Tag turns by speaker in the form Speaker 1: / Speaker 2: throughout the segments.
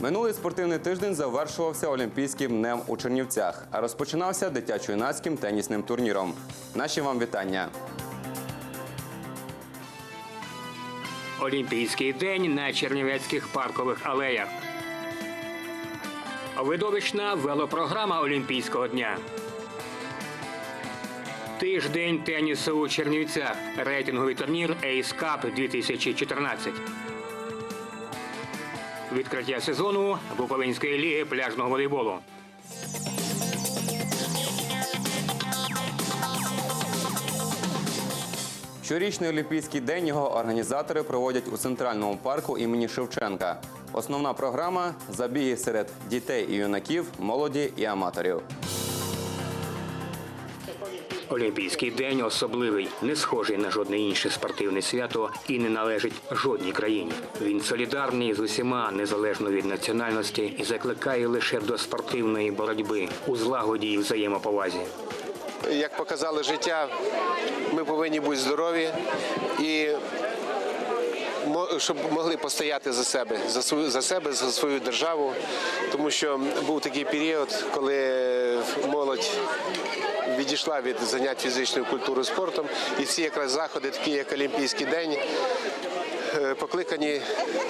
Speaker 1: Минулий спортивний тиждень завершувався Олімпійським днем у Чернівцях, а розпочинався дитячо-юнацьким тенісним турніром. Наші вам вітання.
Speaker 2: Олімпійський день на Чернівецьких паркових алеях. Видовищна велопрограма Олімпійського дня. Тиждень тенісу у Чернівцях. Рейтинговий турнір Ace Cup 2014. Відкриття сезону Буковинської ліги пляжного волейболу.
Speaker 1: Щорічний Олімпійський день його організатори проводять у центральному парку імені Шевченка. Основна програма забіги серед дітей і юнаків, молоді і аматорів.
Speaker 2: Олімпійський день особливий, не схожий на жодне інше спортивне свято і не належить жодній країні. Він солідарний з усіма незалежно від національності і закликає лише до спортивної боротьби у злагоді і взаємоповазі.
Speaker 3: як показало життя, ми повинні бути здорові і щоб могли постояти за себе, за свою за себе, за свою державу. Тому що був такий період, коли молодь відійшла від занять фізичною культурою спортом, і ці якраз заходи, такі як Олімпійський день. е, Покликані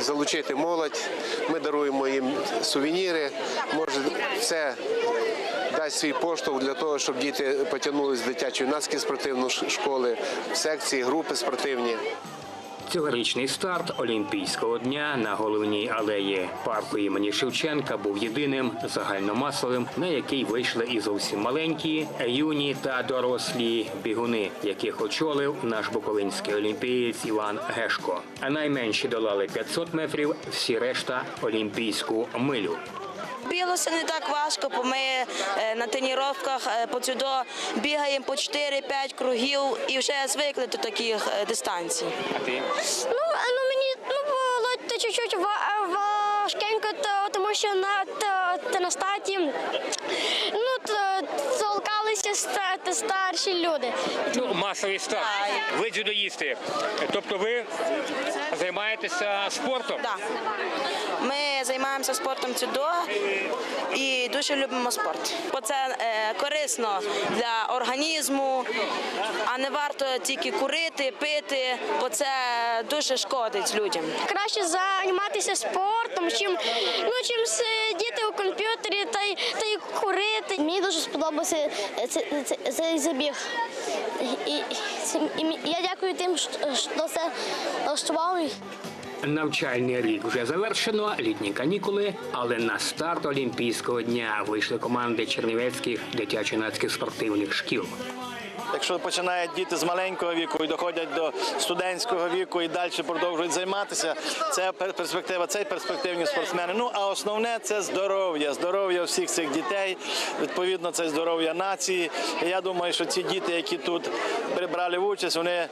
Speaker 3: залучити молодь. Ми даруємо їм сувеніри. Може, це дасть свій поштовх для того, щоб діти потягнулись з дитячої наски спортивної школи, секції, групи спортивні.
Speaker 2: Цьогорічний старт Олімпійського дня на головній алеї парку імені Шевченка був єдиним загальномасовим, на який вийшли і зовсім маленькі, юні та дорослі бігуни, яких очолив наш буковинський олімпієць Іван Гешко. А найменші долали 500 метрів, всі решта олімпійську милю.
Speaker 4: Білося не так важко, бо ми е, на тренуваннях е, по дзюдо бігаємо по 4-5 кругів і вже звикли до таких е, дистанцій.
Speaker 5: Ну, а, ну мені ну, було чуть-чуть важкенько, тому що на, то, то на статі ну, то, толкалися старші люди.
Speaker 2: Ну, масовий старт. Ви дзюдоїсти. Тобто ви займаєтеся спортом?
Speaker 4: Да. Ми займаємося спортом дзюдо і дуже любимо спорт. Бо це е, корисно для організму, а не варто тільки курити, пити, бо це дуже шкодить людям.
Speaker 5: Краще займатися спортом, чим, ну, чим сидіти у комп'ютері та й, та й курити. Мені дуже сподобався цей, цей, цей забіг. І, і, і я дякую тим, що це влаштував.
Speaker 2: Навчальний рік вже завершено, літні канікули, але на старт Олімпійського дня вийшли команди чернівецьких дитячо-юнацьких спортивних шкіл.
Speaker 6: Якщо починають діти з маленького віку і доходять до студентського віку і далі продовжують займатися, це перспектива, це перспективні спортсмени. Ну а основне це здоров'я, здоров'я всіх цих дітей. Відповідно, це здоров'я нації. І я думаю, що ці діти, які тут прибрали участь, вони.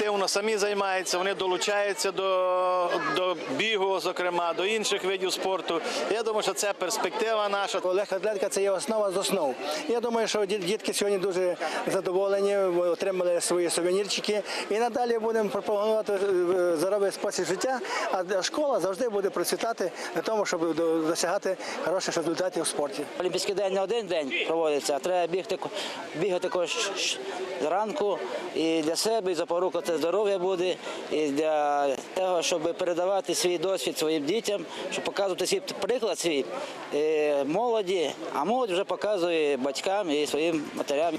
Speaker 6: Активно самі займаються, вони долучаються до, до бігу, зокрема, до інших видів спорту. Я думаю, що це перспектива наша.
Speaker 7: Легка атлетика це є основа з основ. Я думаю, що дітки сьогодні дуже задоволені, отримали свої сувенірчики. І надалі будемо пропагувати е, здоровий спосіб життя. А школа завжди буде процвітати для того, щоб досягати хороших результатів у спорті.
Speaker 8: Олімпійський день не один день проводиться, а треба бігти, бігати зранку і для себе, і запорука це здоров'я буде, і для того, щоб передавати свій досвід своїм дітям, щоб показувати свій приклад свій е, молоді, а молодь вже показує батькам і своїм матерям.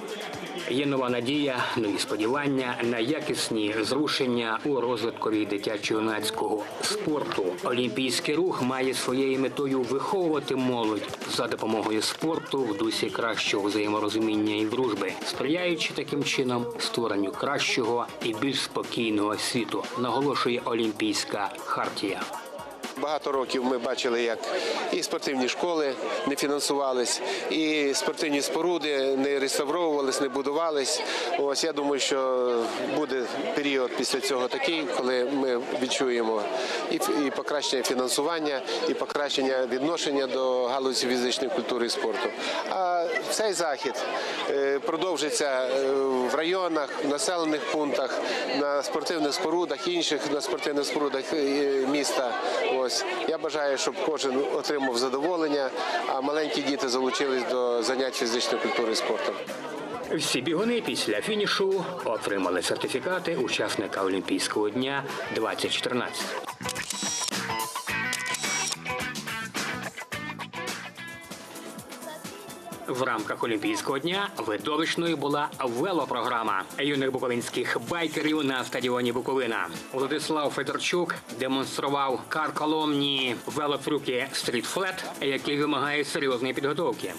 Speaker 2: Є нова надія, нові сподівання на якісні зрушення у розвиткові дитячо-юнацького спорту. Олімпійський рух має своєю метою виховувати молодь за допомогою спорту в дусі кращого взаєморозуміння і дружби, сприяючи таким чином створенню кращого і більш спокійного світу, наголошує Олімпійська хартія.
Speaker 3: Багато років ми бачили, як і спортивні школи не фінансувались, і спортивні споруди не реставровувались, не будувались. Ось я думаю, що буде період після цього такий, коли ми відчуємо і, покращення фінансування, і покращення відношення до галузі фізичної культури і спорту. А цей захід е, продовжиться е, в районах, в населених пунктах, на спортивних спорудах, інших на спортивних спорудах е, міста. Ось Ось я бажаю, щоб кожен отримав задоволення, а маленькі діти залучились до занять фізичної культури і спорту.
Speaker 2: Всі бігуни після фінішу отримали сертифікати учасника Олімпійського дня 2014. В рамках Олімпійського дня видовищною була велопрограма юних буковинських байкерів на стадіоні Буковина. Владислав Федорчук демонстрував карколомні велотрюки стрітфлет, які вимагають серйозної підготовки.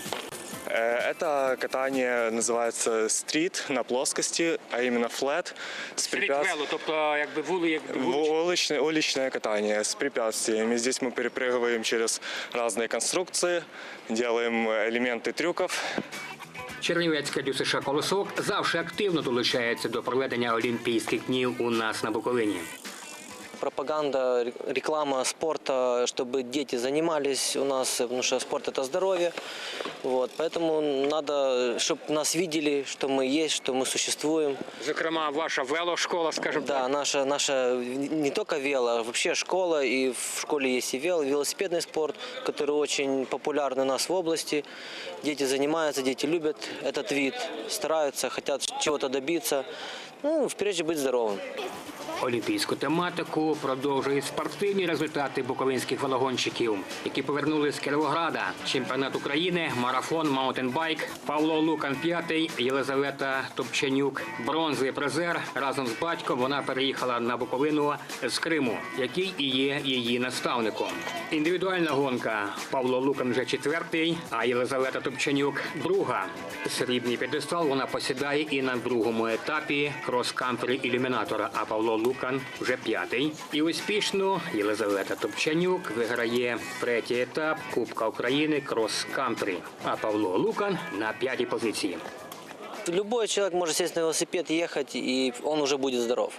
Speaker 9: Э, Это катание называется стрит на плоскости, а именно флет с препятствиями.
Speaker 2: тобто якби вули, як
Speaker 9: Уличное, уличное катание с препятствиями. Здесь мы перепрыгиваем через разные конструкции, делаем элементы трюков.
Speaker 2: Чернівецьке ДЮСШ «Колосок» завжди активно долучається до проведення Олімпійських днів у нас на Буковині.
Speaker 10: Пропаганда, ре- реклама спорта, чтобы дети занимались у нас, потому что спорт это здоровье. Вот, поэтому надо, чтобы нас видели, что мы есть, что мы существуем.
Speaker 2: Зокрема, ваша велошкола, скажімо
Speaker 10: Да, наша, наша не только вело, а вообще школа, и в школе есть и вел, велосипедный спорт, который очень популярный у нас в области. Дети занимаются, дети любят этот вид, стараются, хотят чего-то добиться. Ну, прежде быть здоровым.
Speaker 2: Олімпійську тематику продовжують спортивні результати буковинських велогонщиків, які повернули з Кіровограда. Чемпіонат України, марафон, маунтенбайк, Павло Лукан п'ятий, Єлизавета Топченюк, бронзовий призер. Разом з батьком вона переїхала на Буковину з Криму, який і є її наставником. Індивідуальна гонка. Павло Лукан вже четвертий, а Єлизавета Топченюк друга. Срібний п'єдестал вона посідає і на другому етапі крос-кантрі ілюмінатора. А Павло Лукан вже п'ятий. І успішно Єлизавета Топчанюк виграє третій етап Кубка України крос-кантри. А Павло Лукан на п'ятій позиції.
Speaker 10: Любой человек может сесть на велосипед, ехать, и он уже будет здоров.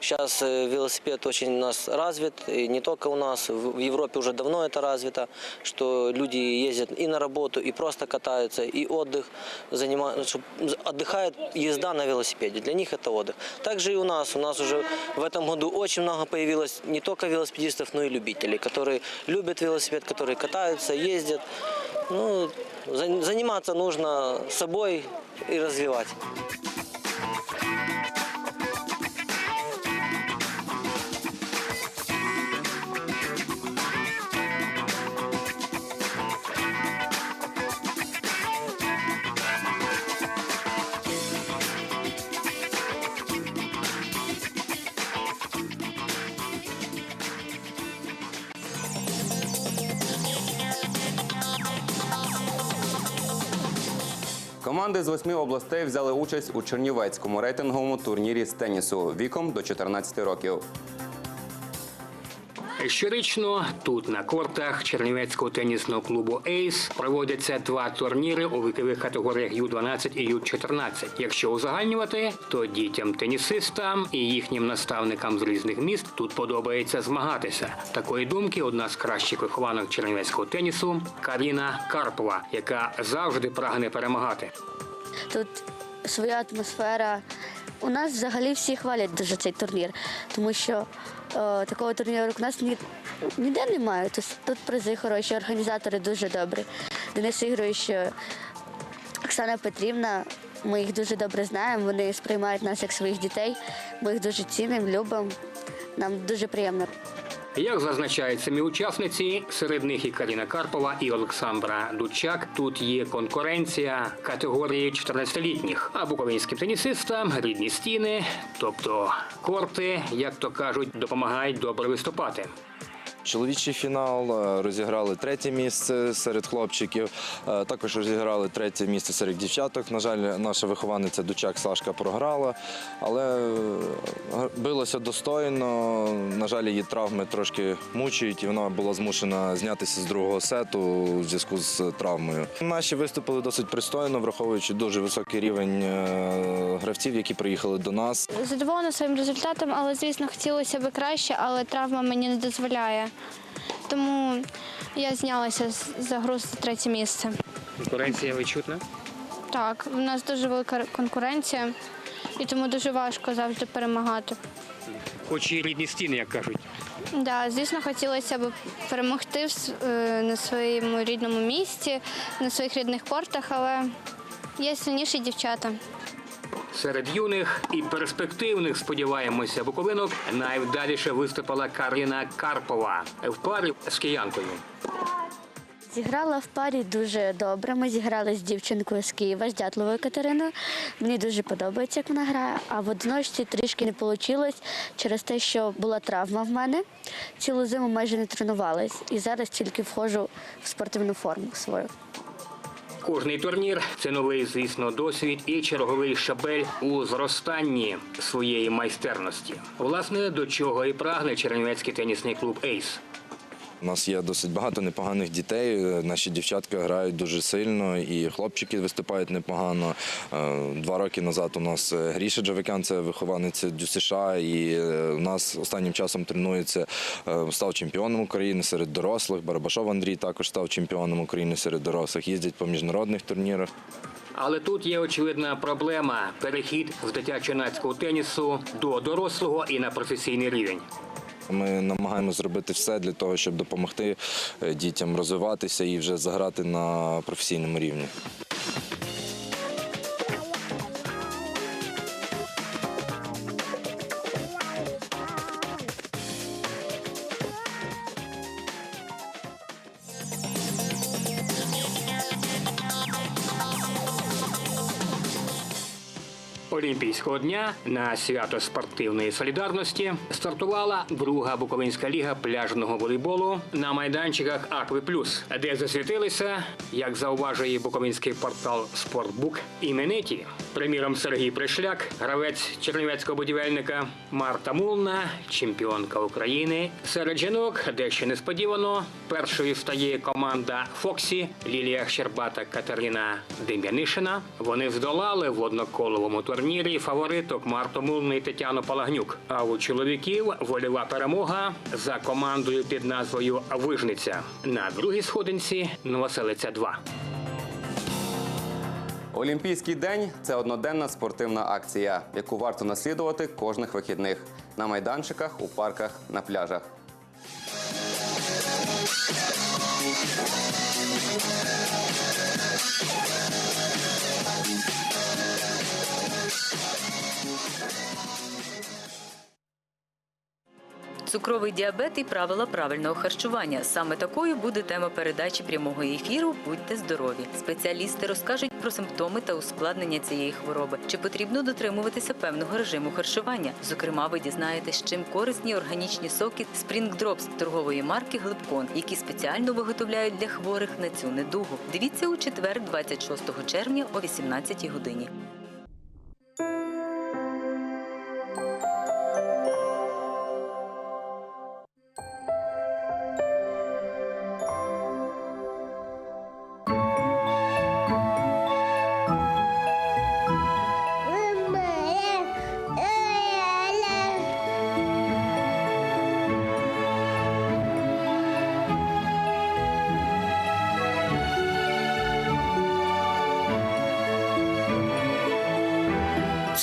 Speaker 10: Сейчас э, велосипед очень у нас развит, и не только у нас, в в Европе уже давно это развито, что люди ездят и на работу, и просто катаются, и отдых занимают, чтоб- отдыхает езда на велосипеде. Для них это отдых. Также и у нас. У нас уже в этом году очень много появилось не только велосипедистов, но и любителей, которые любят велосипед, которые катаются, ездят. Ну, за- заниматься нужно собой и развивать.
Speaker 1: Команди з восьми областей взяли участь у Чернівецькому рейтинговому турнірі з тенісу віком до 14 років.
Speaker 2: Щорічно тут на кортах Чернівецького тенісного клубу Ейс проводяться два турніри у вікових категоріях Ю-12 і Ю-14. Якщо узагальнювати, то дітям-тенісистам і їхнім наставникам з різних міст тут подобається змагатися. Такої думки одна з кращих вихованок чернівецького тенісу Каріна Карпова, яка завжди прагне перемагати.
Speaker 5: Тут своя атмосфера. У нас взагалі всі хвалять дуже цей турнір, тому що о, такого турніру у нас ні, ніде немає. Тут, тут призи хороші, організатори дуже добрі. Денис Ігорович, е, Оксана Петрівна, ми їх дуже добре знаємо, вони сприймають нас як своїх дітей. Ми їх дуже цінимо, любимо. Нам дуже приємно.
Speaker 2: Як зазначають самі учасниці, серед них і Каріна Карпова, і Олександра Дучак. Тут є конкуренція категорії 14-літніх. А буковинським тенісистам рідні стіни, тобто корти, як то кажуть, допомагають добре виступати.
Speaker 11: Чоловічий фінал е, розіграли третє місце серед хлопчиків. е, Також розіграли третє місце серед дівчаток. На жаль, наша вихованиця Дучак Сашка програла, але е, билося достойно. На жаль, її травми трошки мучають, і вона була змушена знятися з другого сету у зв'язку з травмою. Наші виступили досить пристойно, враховуючи дуже високий рівень гравців, які приїхали до нас.
Speaker 12: Задоволена своїм результатом, але звісно хотілося б краще, але травма мені не дозволяє. Тому я знялася за гру за третє місце.
Speaker 2: Конкуренція відчутна.
Speaker 12: Так, в нас дуже велика конкуренція, і тому дуже важко завжди перемагати.
Speaker 2: Хоч і рідні стіни, як кажуть.
Speaker 12: Да, звісно, хотілося б перемогти е, на своєму рідному місті, на своїх рідних портах, але є сильніші дівчата.
Speaker 2: Серед юних і перспективних, сподіваємося, буковинок найвдаліше виступила Карина Карпова в парі з киянкою.
Speaker 5: Зіграла в парі дуже добре. Ми зіграли з дівчинкою з Києва, з Дятловою Катериною. Мені дуже подобається, як вона грає. А в одиночці трішки не вийшло через те, що була травма в мене. Цілу зиму майже не тренувалась. І зараз тільки входжу в спортивну форму свою.
Speaker 2: Кожний турнір це новий, звісно, досвід і черговий шабель у зростанні своєї майстерності. Власне, до чого і прагне Чернівецький тенісний клуб Ейс.
Speaker 11: У нас є досить багато непоганих дітей. Е, Наші дівчатка грають дуже сильно, і хлопчики виступають непогано. Е, Два роки назад у нас е, Гріша Джавикян, це вихованець ДЮСШ, і у нас останнім часом тренується, став чемпіоном України серед дорослих. Барабашов Андрій також став чемпіоном України серед дорослих. Їздять по міжнародних турнірах.
Speaker 2: Але тут є очевидна проблема перехід з дитячо-юнацького тенісу до дорослого і на професійний рівень.
Speaker 11: Ми намагаємося зробити все для того, щоб допомогти е, дітям розвиватися і вже заграти на професійному рівні.
Speaker 2: Олімпійського дня на свято спортивної солідарності стартувала друга Буковинська ліга пляжного волейболу на майданчиках Акви Плюс, де засвітилися, як зауважує буковинський портал Спортбук, імениті. Приміром, Сергій Пришляк, гравець чернівецького будівельника Марта Мулна, чемпіонка України. Серед жінок, дещо несподівано, першою стає команда Фоксі Лілія Щербата Катерина Дем'янишина. Вони здолали в одноколовому турнірі фавориток Марту Мулну і Тетяну Палагнюк. А у чоловіків вольова перемога за командою під назвою Вижниця. На другій сходинці Новоселиця 2
Speaker 1: Олімпійський день це одноденна спортивна акція, яку варто наслідувати кожних вихідних на майданчиках, у парках, на пляжах.
Speaker 13: Цукровий діабет і правила правильного харчування. Саме такою буде тема передачі прямого ефіру. Будьте здорові. Спеціалісти розкажуть про симптоми та ускладнення цієї хвороби. Чи потрібно дотримуватися певного режиму харчування? Зокрема, ви дізнаєтесь, чим корисні органічні соки Spring Drops торгової марки Глибкон, які спеціально виготовляють для хворих на цю недугу. Дивіться у четвер, 26 червня о 18 годині.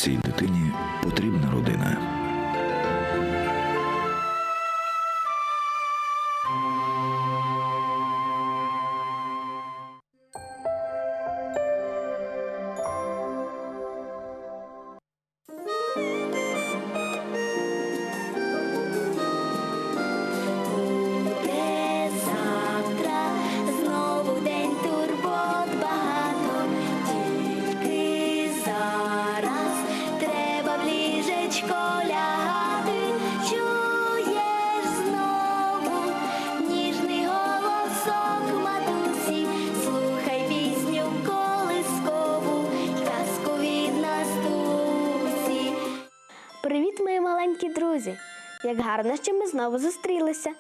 Speaker 14: Цій дитині потрібна
Speaker 5: Як гарно, що ми знову зустрілися.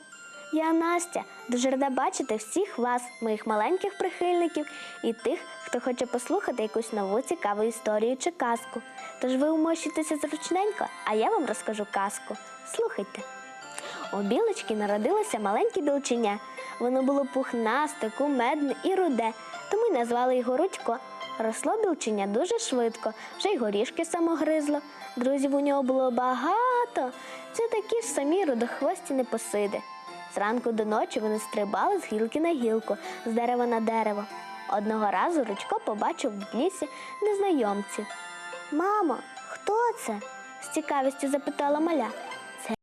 Speaker 5: Я Настя, дуже рада бачити всіх вас, моїх маленьких прихильників, і тих, хто хоче послухати якусь нову цікаву історію чи казку. Тож ви умощуйтеся зручненько, а я вам розкажу казку. Слухайте. У білочки народилося маленьке білченя. Воно було пухнасте, кумедне і руде, тому й назвали його Рудько. Росло білченя дуже швидко, вже й горішки самогризло. Друзів у нього було багато. Це такі ж самі рудохвості непосиди. Зранку до ночі вони стрибали з гілки на гілку, з дерева на дерево. Одного разу Рудько побачив в лісі незнайомців. Мамо, хто це? з цікавістю запитала маля.